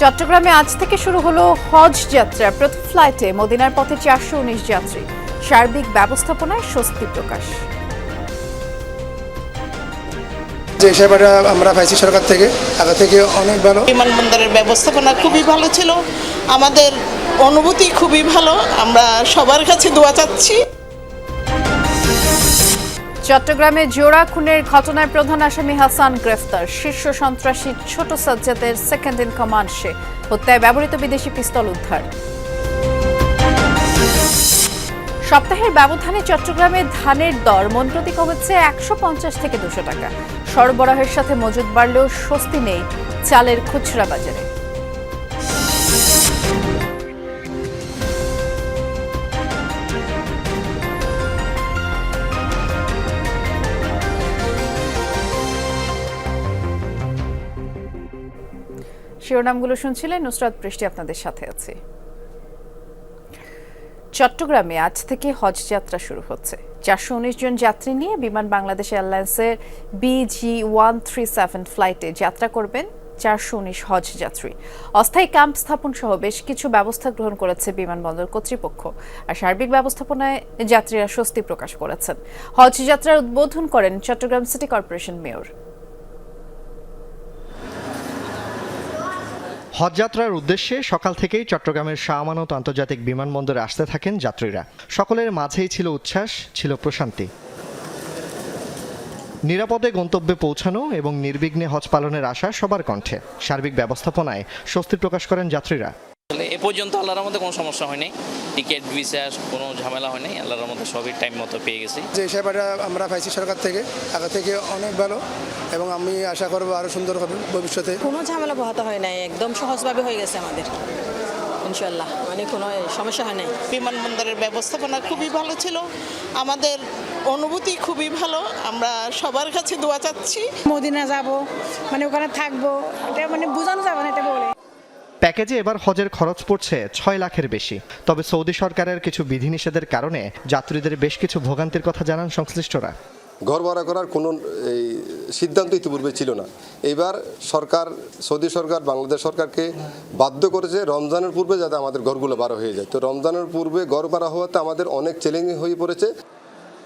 চট্টগ্রামে আজ থেকে শুরু হলো হজ যাত্রা। প্রথম ফ্লাইটে মদিনার পথে চারশো উনিশ যাত্রী। সার্বিক ব্যবস্থাপনায় স্বস্তি প্রকাশ। যে সেবাটা আমরা পাইছি সরকার থেকে আগে থেকে অনেক ভালো। বিমানবন্দরের ব্যবস্থাপনা খুবই ভালো ছিল। আমাদের অনুভূতি খুবই ভালো। আমরা সবার কাছে দোয়া চাচ্ছি। চট্টগ্রামে জোড়া খুনের ঘটনায় প্রধান আসামি হাসান গ্রেফতার। শীর্ষ সন্ত্রাসী ছোট সাজ্জাদের সেকেন্ড ইন কমান্ড সে। হত্যায় ব্যবহৃত বিদেশি পিস্তল উদ্ধার। সপ্তাহের ব্যবধানে চট্টগ্রামে ধানের দর মন প্রতি কমেছে একশো পঞ্চাশ থেকে দুশো টাকা। সরবরাহের সাথে মজুদ বাড়লেও স্বস্তি নেই চালের খুচরা বাজারে। শিরোনামগুলো শুনছিলেন নুসরাত পৃষ্টি আপনাদের সাথে আছি। চট্টগ্রামে আজ থেকে হজ যাত্রা শুরু হচ্ছে। চারশো উনিশ জন যাত্রী নিয়ে বিমান বাংলাদেশ এয়ারলাইন্সের বিজি ওয়ান থ্রি সেভেন ফ্লাইটে যাত্রা করবেন চারশো উনিশ হজ যাত্রী। অস্থায়ী ক্যাম্প স্থাপন সহ বেশ কিছু ব্যবস্থা গ্রহণ করেছে বিমানবন্দর কর্তৃপক্ষ, আর সার্বিক ব্যবস্থাপনায় যাত্রীরা স্বস্তি প্রকাশ করেছেন। হজ যাত্রার উদ্বোধন করেন চট্টগ্রাম সিটি কর্পোরেশন মেয়র। হজযাত্রার উদ্দেশ্যে সকাল থেকেই চট্টগ্রামের শাহমানত আন্তর্জাতিক বিমানবন্দরে আসতে থাকেন যাত্রীরা। সকলের মাঝেই ছিল উচ্ছ্বাস, ছিল প্রশান্তি। নিরাপদে গন্তব্যে পৌঁছানো এবং নির্বিঘ্নে হজ পালনের আশা সবার কণ্ঠে। সার্বিক ব্যবস্থাপনায় স্বস্তি প্রকাশ করেন যাত্রীরা। এ পর্যন্ত আল্লাহর মধ্যে কোনো সমস্যা হয়নি। টিকিট ভিসা কোনো ঝামেলা হয়নি আল্লাহর মধ্যে সবই টাইম মতো পেয়ে গেছি। যে সেবাটা আমরা পাইছি সরকার থেকে আগে থেকে অনেক ভালো এবং আমি আশা করব আরও সুন্দর হবে ভবিষ্যতে। কোনো ঝামেলা পোহাতে হয় নাই একদম সহজভাবে হয়ে গেছে আমাদের। ইনশাল্লাহ মানে কোনো সমস্যা হয় নাই। বিমানবন্দরের ব্যবস্থাপনা খুবই ভালো ছিল। আমাদের অনুভূতি খুবই ভালো। আমরা সবার কাছে দোয়া চাচ্ছি। মদিনা যাব মানে ওখানে থাকব এটা মানে বোঝানো যাবে না এটা বলে। প্যাকেজে এবার হজের খরচ পড়ছে ছয় লাখের বেশি। তবে সৌদি সরকারের কিছু বিধিনিষেধের কারণে যাত্রীদের বেশ কিছু ভোগান্তির কথা জানান সংশ্লিষ্টরা। ঘর ভাড়া করার কোনো, এই, সিদ্ধান্ত ইতিপূর্বে ছিল না। এবার সরকার, সৌদি সরকার, বাংলাদেশ সরকারকে বাধ্য করেছে রমজানের পূর্বে যাতে আমাদের ঘরগুলো ভাড়া হয়ে যায়। তো রমজানের পূর্বে ঘর ভাড়া হওয়াতে আমাদের অনেক চ্যালেঞ্জিং হয়ে পড়েছে।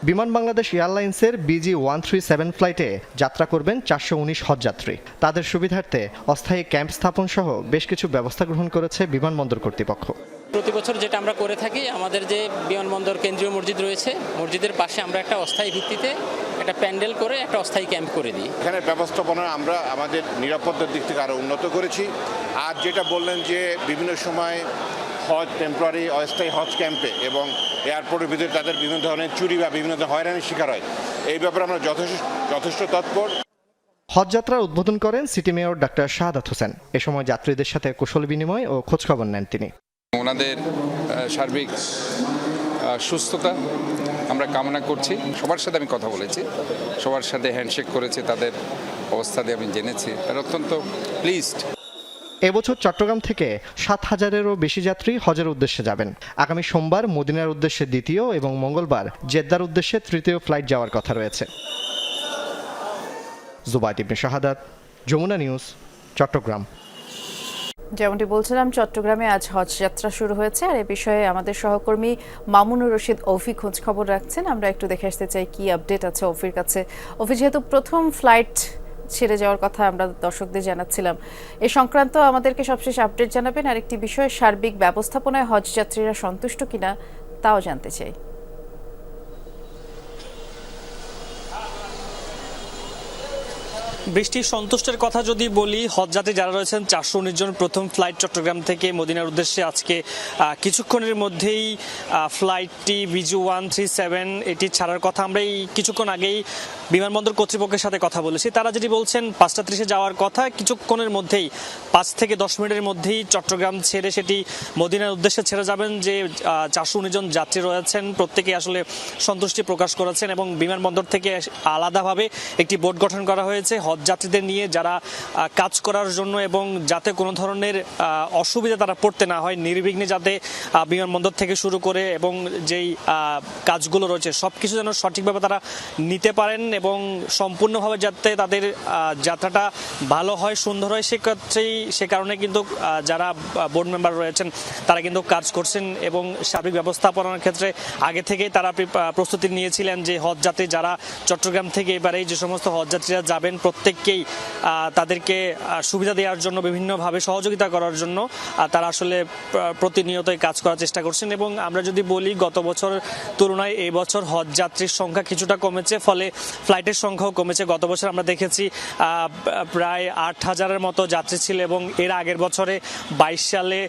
বিমান বাংলাদেশ এয়ারলাইন্সের বিজি ওয়ান থ্রি সেভেন ফ্লাইটে যাত্রা করবেন চারশো উনিশ হজযাত্রী। তাদের সুবিধার্থে অস্থায়ী ক্যাম্প স্থাপন সহ বেশ কিছু ব্যবস্থা গ্রহণ করেছে বিমানবন্দর কর্তৃপক্ষ। প্রতি বছর যেটা আমরা করে থাকি আমাদের যে বিমানবন্দর কেন্দ্রীয় মসজিদ রয়েছে মসজিদের পাশে আমরা একটা অস্থায়ী ভিত্তিতে একটা প্যান্ডেল করে একটা অস্থায়ী ক্যাম্প করে দিই। এখানে ব্যবস্থাপনা আমরা আমাদের নিরাপত্তার দিক থেকে আরও উন্নত করেছি। আর যেটা বললেন যে বিভিন্ন সময় হজ টেম্পোরারি অস্থায়ী হজ ক্যাম্পে এবং এয়ারপোর্টের ভিতরে তাদের বিভিন্ন ধরনের চুরি বা বিভিন্ন ধরনের হয়রানির শিকার হয়। এই ব্যাপারে আমরা যথেষ্ট যথেষ্ট তৎপর। হজযাত্রার উদ্বোধন করেন city mayor doctor Shahadat Hossain. এ সময় যাত্রীদের সাথে কুশল বিনিময় ও খোঁজখবর নেন তিনি। ওনাদের সার্বিক সুস্থতা আমরা কামনা করছি। সবার সাথে আমি কথা বলেছি। সবার সাথে হ্যান্ডশেক করেছি তাদের অবস্থা দিয়ে আমি জেনেছি। তারা অত্যন্ত প্লিজড এবছর চট্টগ্রাম থেকে সাত হাজারেরও বেশি যাত্রী হজের উদ্দেশ্যে যাবেন। আগামী সোমবার মদিনার উদ্দেশ্যে দ্বিতীয় এবং মঙ্গলবার জেদ্দার উদ্দেশ্যে তৃতীয় ফ্লাইট যাওয়ার কথা রয়েছে। জুবাইদ ইবনে শাহাদাত, যমুনা নিউজ, চট্টগ্রাম। যেমনটি বলছিলাম, চট্টগ্রামে আজ হজ যাত্রা শুরু হয়েছে। আর এ বিষয়ে আমাদের সহকর্মী মামুনুর রশিদ অফি খোঁজ খবর রাখছেন। আমরা একটু দেখে আসতে চাই, কি আপডেট আছে অফির কাছে? অফি, যেহেতু প্রথম ফ্লাইট ছেড়ে যাওয়ার কথা আমরা দর্শকদের জানাচ্ছিলাম। এ সংক্রান্ত আমাদেরকে সবশেষ আপডেট জানাবেন আর একটি বিষয়ে, সার্বিক ব্যবস্থাপনায় হজ যাত্রীরা সন্তুষ্ট কিনা তাও জানতে চাই। বৃষ্টির সন্তুষ্টের কথা যদি বলি, হজযাত্রী যারা রয়েছেন, চারশো উনিশ জন প্রথম ফ্লাইট চট্টগ্রাম থেকে মদিনার উদ্দেশ্যে আজকে কিছুক্ষণের মধ্যেই ফ্লাইটটি B G one three seven এটি ছাড়ার কথা আমরা এই কিছুক্ষণ আগেই বিমানবন্দর কর্তৃপক্ষের সাথে কথা বলেছি। তারা যেটি বলছেন, পাঁচটা ত্রিশে যাওয়ার কথা, কিছুক্ষণের মধ্যেই, পাঁচ থেকে দশ মিনিটের মধ্যেই চট্টগ্রাম ছেড়ে সেটি মদিনার উদ্দেশ্যে ছেড়ে যাবেন যে চারশো উনিশ জন যাত্রী রয়েছেন। প্রত্যেকে আসলে সন্তুষ্টি প্রকাশ করেছেন এবং বিমানবন্দর থেকে আলাদাভাবে একটি বোর্ড গঠন করা হয়েছে। হজ যাত্রীদের নিয়ে যারা কাজ করার জন্য এবং যাতে কোনো ধরনের অসুবিধা তারা পড়তে না হয়, নির্বিঘ্নে যাতে বিমানবন্দর থেকে শুরু করে এবং যেই কাজগুলো রয়েছে সব কিছু যেন সঠিকভাবে তারা নিতে পারেন এবং সম্পূর্ণভাবে যাতে তাদের যাত্রাটা ভালো হয়, সুন্দর হয়, সেক্ষেত্রেই, সে কারণে কিন্তু যারা বোর্ড মেম্বার রয়েছেন, তারা কিন্তু কাজ করছেন এবং সার্বিক ব্যবস্থাপনার ক্ষেত্রে আগে থেকেই তারা প্রস্তুতি নিয়েছিলেন যে হজ যাত্রী যারা চট্টগ্রাম থেকে এবারে যে সমস্ত হজযাত্রীরা যাবেন, প্রত্যেককেই তাদেরকে সুবিধা দেওয়ার জন্য, বিভিন্নভাবে সহযোগিতা করার জন্য তারা আসলে প্রতিনিয়তই কাজ করার চেষ্টা করছেন এবং আমরা যদি বলি, গত বছর তুলনায় এই বছর হজ যাত্রীর সংখ্যা কিছুটা কমেছে, ফলে ফ্লাইটের সংখ্যাও কমেছে। গত বছর আমরা দেখেছি প্রায় আট হাজারের মতো যাত্রী ছিল এবং এর আগের বছরে বাইশ সালে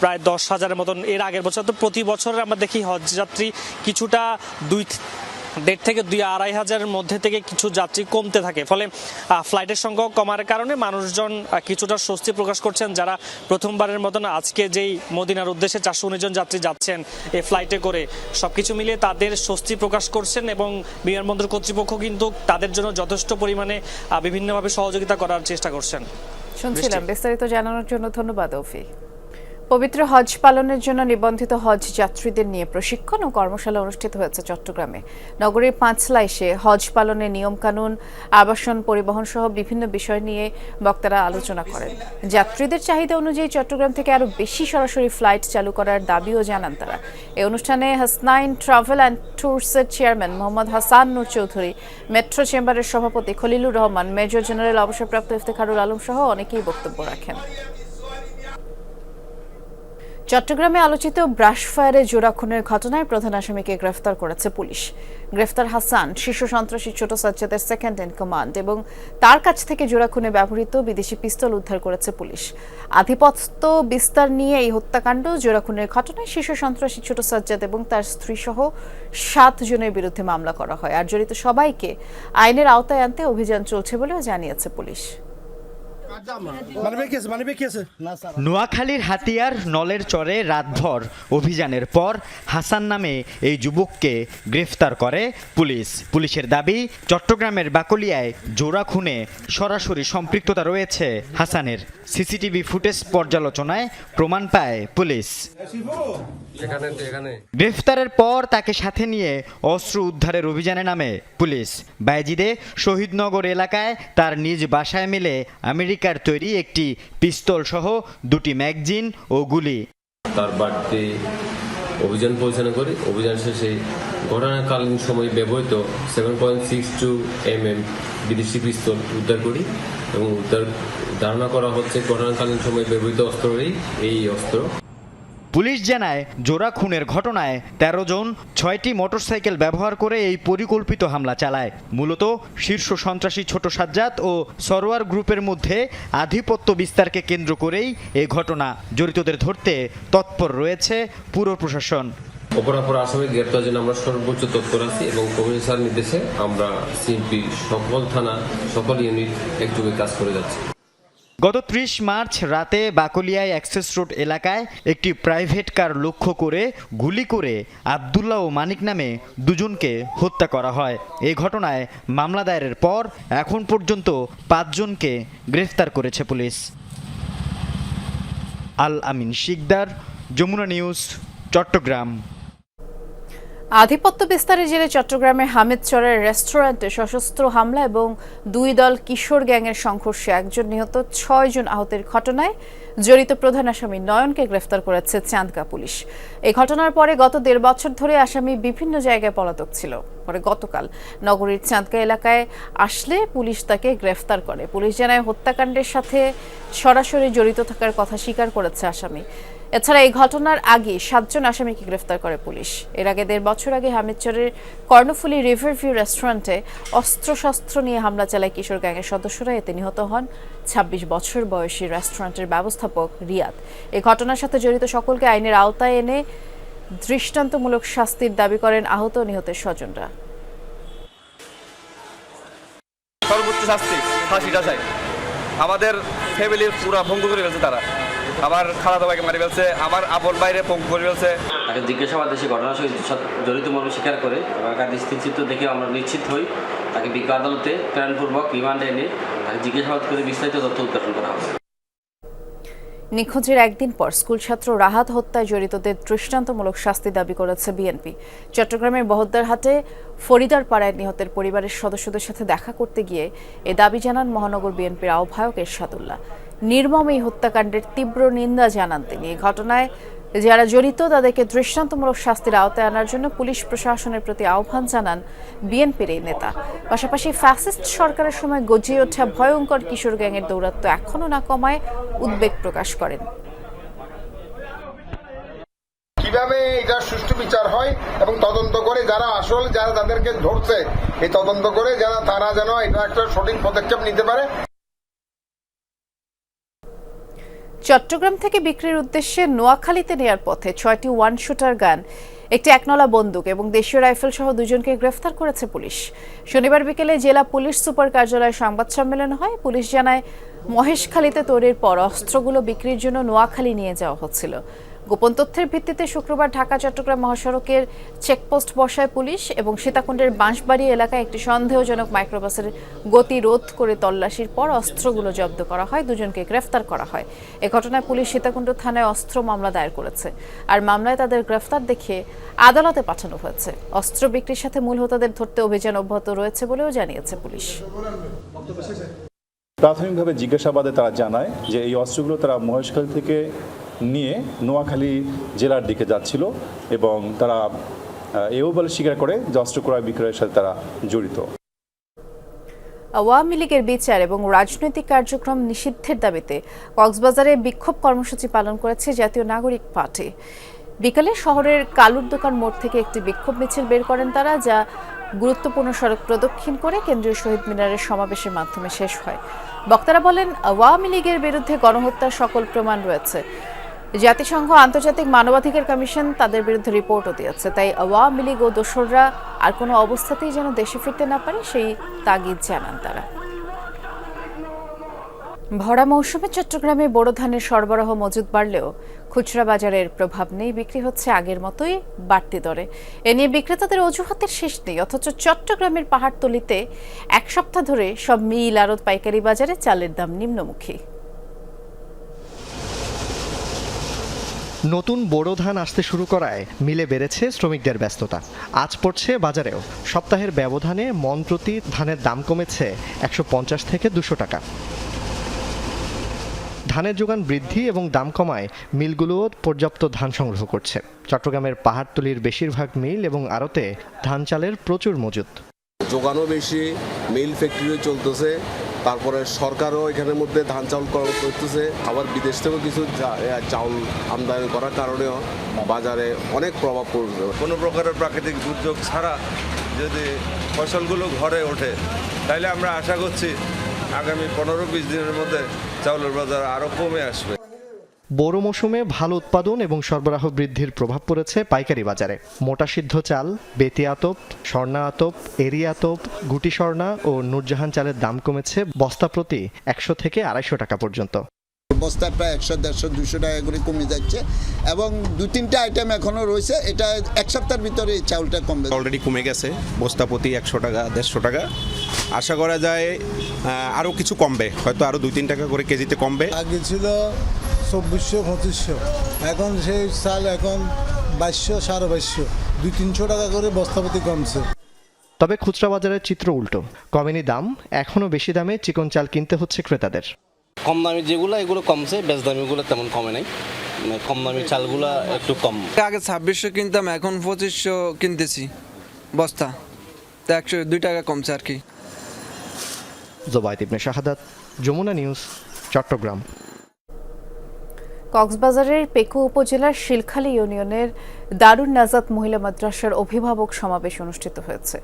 প্রায় দশ হাজারের মতন এর আগের বছর। তো প্রতি বছর আমরা দেখি হজযাত্রী কিছুটা দুই দেড় থেকে দুই আড়াই হাজারের মধ্যে থেকে কিছু যাত্রী কমতে থাকে। ফলে ফ্লাইটের সংখ্যাও কমার কারণে মানুষজন কিছুটা স্বস্তি প্রকাশ করছেন। যারা প্রথমবারের মতন আজকে যেই মদিনার উদ্দেশ্যে চারশো উনিশ জন যাত্রী যাচ্ছেন এই ফ্লাইটে করে সবকিছু মিলিয়ে তাদের স্বস্তি প্রকাশ করছেন এবং বিমানবন্দর কর্তৃপক্ষ কিন্তু তাদের জন্য যথেষ্ট পরিমাণে বিভিন্নভাবে সহযোগিতা করার চেষ্টা করছেন। শুনছিলাম বিস্তারিত জানানোর জন্য ধন্যবাদ অফি পবিত্র হজ পালনের জন্য নিবন্ধিত হজ যাত্রীদের নিয়ে প্রশিক্ষণ ও কর্মশালা অনুষ্ঠিত হয়েছে চট্টগ্রামে। নগরীর পাঁচলাইশে হজ পালনের নিয়মকানুন, আবাসন পরিবহন সহ বিভিন্ন বিষয় নিয়ে বক্তারা আলোচনা করেন। যাত্রীদের চাহিদা অনুযায়ী চট্টগ্রাম থেকে আরও বেশি সরাসরি ফ্লাইট চালু করার দাবিও জানান তারা। এই অনুষ্ঠানে হাসনাইন ট্রাভেল অ্যান্ড ট্যুরসের চেয়ারম্যান মোহাম্মদ হাসান নূর চৌধুরী, মেট্রো চেম্বারের সভাপতি খলিলুর রহমান, মেজর জেনারেল অবসরপ্রাপ্ত ইফতেখারুল আলম সহ অনেকেই বক্তব্য রাখেন। চট্টগ্রামে আলোচিত ব্রাশ ফায়ারে জোড়া খুনের ঘটনায় প্রধান আসামিকে গ্রেফতার করেছে পুলিশ। গ্রেফতার হাসান শীর্ষ সন্ত্রাসী ছোট সাজ্জাদের সেকেন্ড ইন কমান্ড এবং তার কাছ থেকে জোড়া খুনে ব্যবহৃত বিদেশি পিস্তল উদ্ধার করেছে পুলিশ। আধিপত্য বিস্তার নিয়ে এই হত্যাকাণ্ড, জোড়া খুনের ঘটনায় শীর্ষ সন্ত্রাসী ছোট সাজ্জাদ এবং তার স্ত্রী সহ সাত জনের বিরুদ্ধে মামলা করা হয়। আর জড়িত সবাইকে আইনের আওতায় আনতে অভিযান চলছে বলেও জানিয়েছে পুলিশ। নোয়াখালীর হাতিয়ার নলের চরে রাতভর অভিযানের পর হাসান নামে এই যুবককে গ্রেফতার করে পুলিশ। পুলিশের দাবি চট্টগ্রামের বাকলিয়ায় জোড়া খুনে সরাসরি সম্পৃক্ততা রয়েছে হাসানের। সিসিটিভি ফুটেজ পর্যালোচনায় প্রমাণ পায় পুলিশ। গ্রেফতারের পর তাকে সাথে নিয়ে অস্ত্র উদ্ধারের অভিযানে নামে পুলিশ। বাইজিদে শহীদনগর এলাকায় তার নিজ বাসায় মিলে আমেরিকার তৈরি একটি পিস্তল সহ দুটি ম্যাগজিন ও গুলি। তার বাড়িতে অভিযান পরিচালনা করে। অভিযান শেষে ঘটনাকালীন সময় ব্যবহৃত seven point six two M M বিদেশি পিস্তল উদ্ধার করি এবং উদ্ধার ধারণা করা হচ্ছে ঘটনাকালীন সময় ব্যবহৃত অস্ত্রই এই অস্ত্র। পুলিশ জানায়, জোড়া খুনের ঘটনায় তেরো জন, ছয়টি মোটরসাইকেল ব্যবহার করে এই পরিকল্পিত হামলা চালায়। মূলত শীর্ষ সন্ত্রাসী ছোট সাজ্জাদ ও সরোয়ার গ্রুপের মধ্যে আধিপত্য বিস্তারকে কেন্দ্র করেই এই ঘটনা জড়িতদের ধরতে তৎপর রয়েছে পুরো প্রশাসন। অপরাপর আসামি গ্রেপ্তার জন্য আমরা সর্বোচ্চ তৎপর আছি এবং কমিশনার নির্দেশে আমরা সিএমপি সকল থানা, সকল ইউনিট একযোগে কাজ করে যাচ্ছি। গত ত্রিশ মার্চ রাতে বাকলিয়ায় অ্যাক্সেস রোড এলাকায় একটি প্রাইভেট কার লক্ষ্য করে গুলি করে আবদুল্লাহ ও মানিক নামে দুজনকে হত্যা করা হয়। এই ঘটনায় মামলা দায়েরের পর এখন পর্যন্ত পাঁচজনকে গ্রেফতার করেছে পুলিশ। আল আমিন শিকদার, যমুনা নিউজ, চট্টগ্রাম। আধিপত্য বিস্তারের জেরে চট্টগ্রামের হামিদচরের রেস্টুরেন্টে সশস্ত্র হামলা এবং দুই দল কিশোর গ্যাংয়ের সংঘর্ষে একজন নিহত, ছয় জন আহতের ঘটনায় জড়িত প্রধান আসামি নয়নকে গ্রেফতার করেছে চাঁদকা পুলিশ। এই ঘটনার পরে গত দেড় বছর ধরে আসামি বিভিন্ন জায়গায় পলাতক ছিল। পরে গতকাল নগরীর চাঁদকা এলাকায় আসলে পুলিশ তাকে গ্রেফতার করে। পুলিশ জানায়, হত্যাকাণ্ডের সাথে সরাসরি জড়িত থাকার কথা স্বীকার করেছে আসামি। এছাড়া এই ঘটনার আগে সাতজন আসামিকে গ্রেফতার করে পুলিশ। এর আগে দেড় বছর আগে হামিদচরের কর্ণফুলী রিভার ভিউ রেস্টুরেন্টে অস্ত্রশস্ত্র নিয়ে হামলা চালায় কিশোর গ্যাংয়ের সদস্যরা। এতে নিহত হন ২৬ বছর বয়সী রেস্টুরেন্টের ব্যবস্থাপক রিয়াদ। এই ঘটনার সাথে জড়িত সকলকে আইনের আওতায় এনে দৃষ্টান্তমূলক শাস্তির দাবি করেন আহত নিহতের স্বজনরা। আমাদের ফ্যামিলির পুরা ভঙ্গ করে ফেলছে তারা। আমার খালা দাবাকে মারি ফেলছে আমার আপন বাইরে পঙ্ক করে ফেলছে। তাকে জিজ্ঞাসাবাদে সে ঘটনার সঙ্গে জড়িত মর্মে স্বীকার করে। এবং একাধিক স্থিরচিত্র দেখে আমরা নিশ্চিত হই। তাকে বিজ্ঞ আদালতে প্রেরণপূর্বক রিমান্ডে এনে হয় জিজ্ঞাসাবাদ করে বিস্তারিত তথ্য উদ্ঘাটন করা হবে। নিখোঁজের একদিন পর স্কুল ছাত্র রাহাত হত্যায় জড়িতদের দৃষ্টান্তমূলক শাস্তি দাবি করেছে বিএনপি। চট্টগ্রামের বহদ্দারহাটে ফরিদার পাড়ায় নিহতের পরিবারের সদস্যদের সাথে দেখা করতে গিয়ে এ দাবি জানান মহানগর বিএনপির আহ্বায়ক এরশাদুল্লাহ। নির্মম এই হত্যাকাণ্ডের তীব্র নিন্দা জানান তিনি। এই ঘটনায় যারা জড়িত, তাদেরকে দৃষ্টান্তমূলক শাস্তির আওতায় আনার জন্য পুলিশ প্রশাসনের প্রতি আহ্বান জানান বিএনপির এই নেতা। পাশাপাশি ফ্যাসিস্ট সরকারের সময় গজিয়ে ওঠা ভয়ঙ্কর কিশোর গ্যাংয়ের দৌরাত্ম্য এখনও না কমায় উদ্বেগ প্রকাশ করেন। কীভাবে এটার সুষ্ঠু বিচার হয় এবং তদন্ত করে যারা আসল, যারা তাদেরকে ধরছে, এই তদন্ত করে যারা তারা যেন এটা একটা সঠিক পদক্ষেপ নিতে পারে। চট্টগ্রাম থেকে বিক্রির উদ্দেশ্যে নোয়াখালীতে নেয়ার পথে ছয়টি ওয়ান শুটার গান একটি একনলা বন্দুক এবং দেশীয় রাইফেল সহ দুজনকে গ্রেফতার করেছে পুলিশ। শনিবার বিকেলে জেলা পুলিশ সুপার কার্যালয়ে সংবাদ সম্মেলন হয়। পুলিশ জানায়, মহেশখালীতে তৈরির পর অস্ত্রগুলো বিক্রির জন্য নোয়াখালী নিয়ে যাওয়া হচ্ছিল। গোপন তথ্যের ভিত্তিতে শুক্রবার ঢাকা, চট্টগ্রাম মহাসড়কের চেকপোস্ট বসায় পুলিশ এবং সীতাকুণ্ডের বাঁশবাড়ি এলাকায় একটি সন্দেহজনক মাইক্রোবাসের গতি রোধ করে তল্লাশির পর অস্ত্রগুলো জব্দ করা হয়, দুজনকে গ্রেফতার করা হয়। এ ঘটনায় পুলিশ সীতাকুণ্ড থানায় অস্ত্র মামলা দায়ের করেছে আর মামলায় তাদের গ্রেফতার দেখিয়ে আদালতে পাঠানো হয়েছে। অস্ত্র বিক্রির সাথে মূল হোতাদের ধরতে অভিযান অব্যাহত রয়েছে বলেও জানিয়েছে পুলিশ। প্রাথমিকভাবে জিজ্ঞাসাবাদে তারা জানায় যে এই অস্ত্রগুলো তারা মহেশখালী থেকে নিয়ে নোয়াখালী জেলার দিকে যাচ্ছিল এবং তারা এও বলে স্বীকার করে যে অস্ত্র ক্রয় বিক্রয়ের সাথে তারা জড়িত। আওয়ামী লীগের বিচার এবং রাজনৈতিক কার্যক্রম নিষিদ্ধের দাবিতে কক্সবাজারে বিক্ষোভ কর্মসূচি পালন করেছে জাতীয় নাগরিক পার্টি। বিকালে শহরের কালুর দোকান মোড় থেকে একটি বিক্ষোভ মিছিল বের করেন তারা, যা গুরুত্বপূর্ণ সড়ক প্রদক্ষিণ করে কেন্দ্রীয় শহীদ মিনারের সমাবেশের মাধ্যমে শেষ হয়। বক্তারা বলেন, আওয়ামী লীগের বিরুদ্ধে গণহত্যার সকল প্রমাণ রয়েছে। জাতিসংঘ আন্তর্জাতিক মানবাধিকার কমিশন তাদের বিরুদ্ধে রিপোর্টও দিয়েছে। তাই আওয়ামী লীগ ও দোসররা আর কোনো অবস্থাতেই যেন দেশে ফিরতে না পারে, সেই তাগিদ জানান তারা। ভরা মৌসুমে চট্টগ্রামে বোরো ধানের সরবরাহ মজুদ বাড়লেও খুচরা বাজারের প্রভাব নেই, বিক্রি হচ্ছে আগের মতোই বাড়তি দরে। এ নিয়ে বিক্রেতাদের অজুহাতের শেষ নেই, অথচ চট্টগ্রামের পাহাড়তলিতে এক সপ্তাহ ধরে সব মিল আড়ত পাইকারি বাজারে চালের দাম নিম্নমুখী। নতুন বোরো ধান আসতে শুরু করায় মিলে বেড়েছে শ্রমিকদের ব্যস্ততা। আজ পড়ছে বাজারেও। সপ্তাহের ব্যবধানে মন প্রতি ধানের দাম কমেছে একশো পঞ্চাশ থেকে দুশো টাকা। ধানের যোগান বৃদ্ধি এবং দাম কমায় মিলগুলোও পর্যাপ্ত ধান সংগ্রহ করছে। চট্টগ্রামের পাহাড়তলির বেশিরভাগ মিল এবং আড়তে ধান চালের প্রচুর মজুত। যোগানও বেশি, মিল ফ্যাক্টরিও চলতেছে। তারপরে সরকারও এখানের মধ্যে ধান চাউল করা করতেছে আবার বিদেশ থেকেও কিছু চাউল আমদানি করার কারণেও বাজারে অনেক প্রভাব পড়বে। কোনো প্রকারের প্রাকৃতিক দুর্যোগ ছাড়া যদি ফসলগুলো ঘরে ওঠে তাহলে আমরা আশা করছি আগামী পনেরো, বিশ দিনের মধ্যে চাউলের বাজার আরও কমে আসবে। বোরো মৌসুমে ভালো উৎপাদন এবং সরবরাহ বৃদ্ধির প্রভাব পড়েছে পাইকারি বাজারে। মোটা সিদ্ধ চাল বেতি আতপ স্বর্ণা আতপ এরি আতপ গুটি স্বর্ণা ও নূরজাহান চালের দাম কমেছে বস্তা প্রতি একশো থেকে আড়াইশো টাকা পর্যন্ত। বস্তায় প্রায় একশো দেড়শো দুশো টাকা করে কমে যাচ্ছে এবং দু তিনটা আইটেম এখনও রয়েছে। এটা এক সপ্তাহের ভিতরে এই চাউলটা কমবে। অলরেডি কমে গেছে বস্তা প্রতি একশো টাকা দেড়শো টাকা। আশা করা যায় আরও কিছু কমবে হয়তো আরও দুই তিন টাকা করে কেজিতে কমবে। আগে ছিল চব্বিশশো পঁচিশশো। এখন সেই চাল এখন বাইশশো সাড়ে বাইশশো। দুই তিনশো টাকা করে বস্তাপতি কমছে। তবে খুচরা বাজারের চিত্র উল্টো। কমেনি দাম এখনও বেশি দামে চিকন চাল কিনতে হচ্ছে ক্রেতাদের। কম দামি যেগুলো এগুলো কমছে বেশ দামিগুলো তেমন কমে নাই। মানে কম দামি চালগুলো একটু কম। আগে ছাব্বিশশো কিনতাম এখন পঁচিশশো কিনতেছি বস্তা। তো একশো দুই টাকা কমছে আর কি। জোবায়দ ইবনে শাহাদাত যমুনা নিউজ চট্টগ্রাম। কক্সবাজারের পেকু উপজেলার শিলখালী ইউনিয়নের দারুণ নাজাত মহিলা মাদ্রাসার অভিভাবক সমাবেশ অনুষ্ঠিত হয়েছে।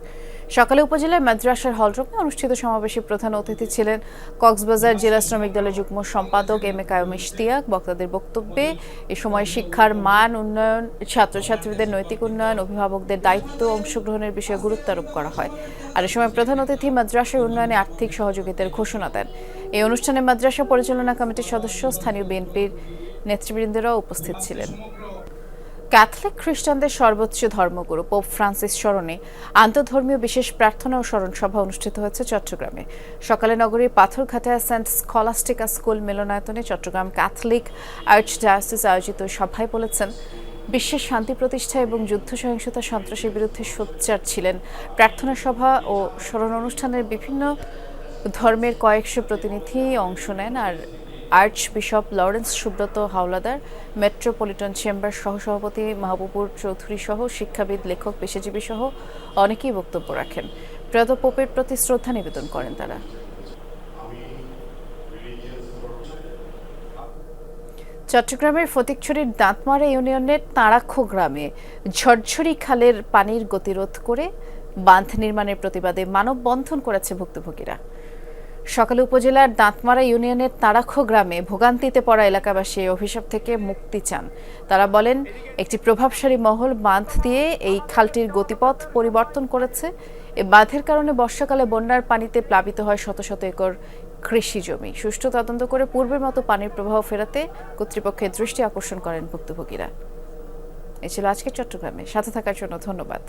সকালে উপজেলার মাদ্রাসার হলরুমে অনুষ্ঠিত সমাবেশে প্রধান অতিথি ছিলেন কক্সবাজার জেলা শ্রমিক দলের যুগ্ম সম্পাদক এম এ কায়ম ইশতিয়াক। বক্তাদের বক্তব্যে, এ সময় শিক্ষার মান উন্নয়ন, ছাত্রছাত্রীদের নৈতিক উন্নয়ন, অভিভাবকদের দায়িত্ব অংশগ্রহণের বিষয়ে গুরুত্ব আরোপ করা হয়। আর এ সময় প্রধান অতিথি মাদ্রাসার উন্নয়নে আর্থিক সহযোগিতার ঘোষণা দেন। এই অনুষ্ঠানে মাদ্রাসা পরিচালনা কমিটির সদস্য স্থানীয় বিএনপির নেতৃবৃন্দরাও উপস্থিত ছিলেন। ক্যাথলিক খ্রিস্টানদের সর্বোচ্চ ধর্মগুরু পোপ ফ্রান্সিস স্মরণে আন্তধর্মীয় বিশেষ প্রার্থনা ও স্মরণ সভা অনুষ্ঠিত হয়েছে চট্টগ্রামে। সকালে নগরীর পাথরঘাটায় সেন্ট স্কলাস্টিকা স্কুল মিলনায়তনে চট্টগ্রাম ক্যাথলিক আর্চ ডায়াসিস আয়োজিত সভায় বলেছেন, বিশ্বের শান্তি প্রতিষ্ঠা এবং যুদ্ধ সহিংসতা সন্ত্রাসের বিরুদ্ধে সোচ্চার ছিলেন। প্রার্থনা সভা ও স্মরণ অনুষ্ঠানের বিভিন্ন ধর্মের কয়েকশো প্রতিনিধি অংশ নেন আর archbishop Lawrence Subrata Howlader, metropolitan chamber সহসভাপতি মাহবুবুর চৌধুরী সহ শিক্ষাবিদ, লেখক, পেশাজীবী সহ অনেকেই বক্তব্য রাখেন। প্রয়াত পোপের প্রতি শ্রদ্ধা নিবেদন করেন তারা। চট্টগ্রামের ফটিকছড়ির দাঁতমারা ইউনিয়নের তাঁড়াখো গ্রামে ঝরঝরি খালের পানির গতিরোধ করে বাঁধ নির্মাণের প্রতিবাদে মানববন্ধন করেছে ভুক্তভোগীরা। সকালে উপজেলার দাঁতমারা ইউনিয়নের তারাখো গ্রামে ভোগান্তিতে পড়া এলাকাবাসী এই অভিশাপ থেকে মুক্তি চান। তারা বলেন, একটি প্রভাবশালী মহল বাঁধ দিয়ে এই খালটির গতিপথ পরিবর্তন করেছে। এ বাঁধের কারণে বর্ষাকালে বন্যার পানিতে প্লাবিত হয় শত শত একর কৃষি জমি। সুষ্ঠু তদন্ত করে পূর্বের মতো পানির প্রবাহ ফেরাতে কর্তৃপক্ষের দৃষ্টি আকর্ষণ করেন ভুক্তভোগীরা। এ ছিল আজকের চট্টগ্রামে। সাথে থাকার জন্য ধন্যবাদ।